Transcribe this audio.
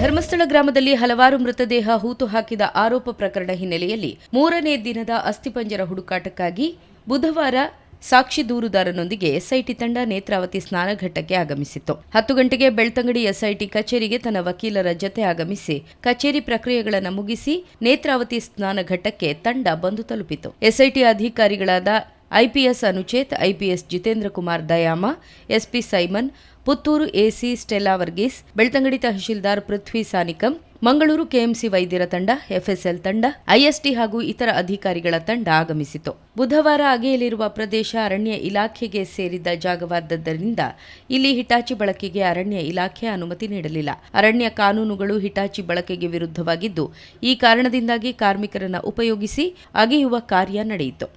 ಧರ್ಮಸ್ಥಳ ಗ್ರಾಮದಲ್ಲಿ ಹಲವಾರು ಮೃತದೇಹ ಹೂತು ಹಾಕಿದ ಆರೋಪ ಪ್ರಕರಣ ಹಿನ್ನೆಲೆಯಲ್ಲಿ ಮೂರನೇ ದಿನದ ಅಸ್ಥಿಪಂಜರ ಹುಡುಕಾಟಕ್ಕಾಗಿ ಬುಧವಾರ ಸಾಕ್ಷಿ ದೂರುದಾರನೊಂದಿಗೆ ಎಸ್ಐಟಿ ತಂಡ ನೇತ್ರಾವತಿ ಸ್ನಾನಘಟ್ಟಕ್ಕೆ ಆಗಮಿಸಿತ್ತು. ಹತ್ತು ಗಂಟೆಗೆ ಬೆಳ್ತಂಗಡಿ ಎಸ್ಐಟಿ ಕಚೇರಿಗೆ ತನ್ನ ವಕೀಲರ ಜತೆ ಆಗಮಿಸಿ ಕಚೇರಿ ಪ್ರಕ್ರಿಯೆಗಳನ್ನು ಮುಗಿಸಿ ನೇತ್ರಾವತಿ ಸ್ನಾನಘಟ್ಟಕ್ಕೆ ತಂಡ ಬಂದು ತಲುಪಿತು. ಎಸ್ಐಟಿ ಅಧಿಕಾರಿಗಳಾದ IPS Anuchet, IPS Jitendra Kumar Dayama, SP Simon, Puttur AC Stella Varghese, Belthangady tahsildar Prithvi Sanikam, Mangaluru KMC ವೈದ್ಯರ ತಂಡ, ಎಫ್ಎಸ್ಎಲ್ ತಂಡ, ಐಎಸ್ಟಿ ಹಾಗೂ ಇತರ ಅಧಿಕಾರಿಗಳ ತಂಡ ಆಗಮಿಸಿತು. ಬುಧವಾರ ಅಗೆಯಲಿರುವ ಪ್ರದೇಶ ಅರಣ್ಯ ಇಲಾಖೆಗೆ ಸೇರಿದ್ದ ಜಾಗವಾದದ್ದರಿಂದ ಇಲ್ಲಿ ಹಿಟಾಚಿ ಬಳಕೆಗೆ ಅರಣ್ಯ ಇಲಾಖೆ ಅನುಮತಿ ನೀಡಲಿಲ್ಲ. ಅರಣ್ಯ ಕಾನೂನುಗಳು ಹಿಟಾಚಿ ಬಳಕೆಗೆ ವಿರುದ್ಧವಾಗಿದ್ದು, ಈ ಕಾರಣದಿಂದಾಗಿ ಕಾರ್ಮಿಕರನ್ನ ಉಪಯೋಗಿಸಿ ಅಗೆಯುವ ಕಾರ್ಯ ನಡೆಯಿತು.